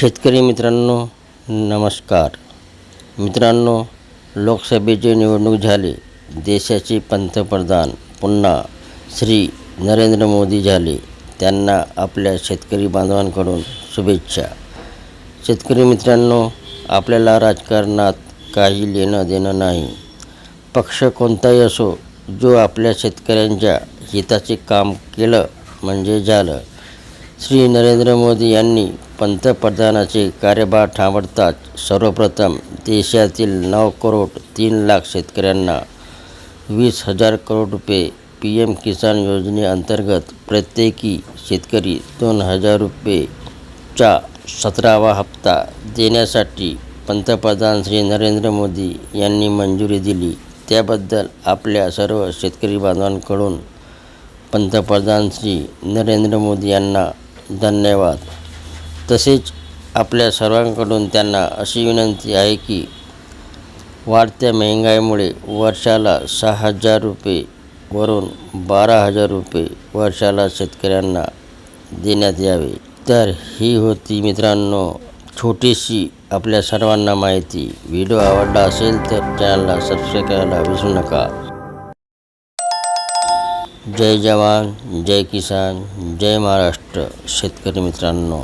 शेतकरी मित्रांनो नमस्कार. मित्रांनो लोकसभेची निवडणूक झाली. देशाचे पंतप्रधान पुन्हा श्री नरेंद्र मोदी झाले. त्यांना आपल्या शेतकरी बांधवांकडून शुभेच्छा. शेतकरी मित्रांनो आपल्याला राजकारणात काही लेणं देणं नाही. पक्ष कोणताही असो जो आपल्या शेतकऱ्यांच्या हिताचे काम केलं म्हणजे झालं. श्री नरेंद्र मोदी यांनी पंतप्रधानाचे कार्यभार थांबताच सर्वप्रथम देशातील नऊ करोड तीन लाख शेतकऱ्यांना वीस हजार करोड रुपये पी एम किसान योजनेअंतर्गत प्रत्येकी शेतकरी दोन हजार रुपयेचा सतरावा हप्ता देण्यासाठी पंतप्रधान श्री नरेंद्र मोदी यांनी मंजुरी दिली. त्याबद्दल आपल्या सर्व शेतकरी बांधवांकडून पंतप्रधान श्री नरेंद्र मोदी यांना धन्यवाद. तसेच आपल्या सर्वांकडून त्यांना अशी विनंती आहे की वाढत्या महंगाईमुळे वर्षाला सहा हजार रुपये वरून बारा हजार रुपये वर्षाला शेतकऱ्यांना देण्यात यावे. तर ही होती मित्रांनो छोटीशी आपल्या सर्वांना माहिती. व्हिडिओ आवडला असेल तर चॅनलला सबस्क्राईब करायला विसरू नका. जय जवान जय किसान जय महाराष्ट्र शेतकरी मित्रांनो.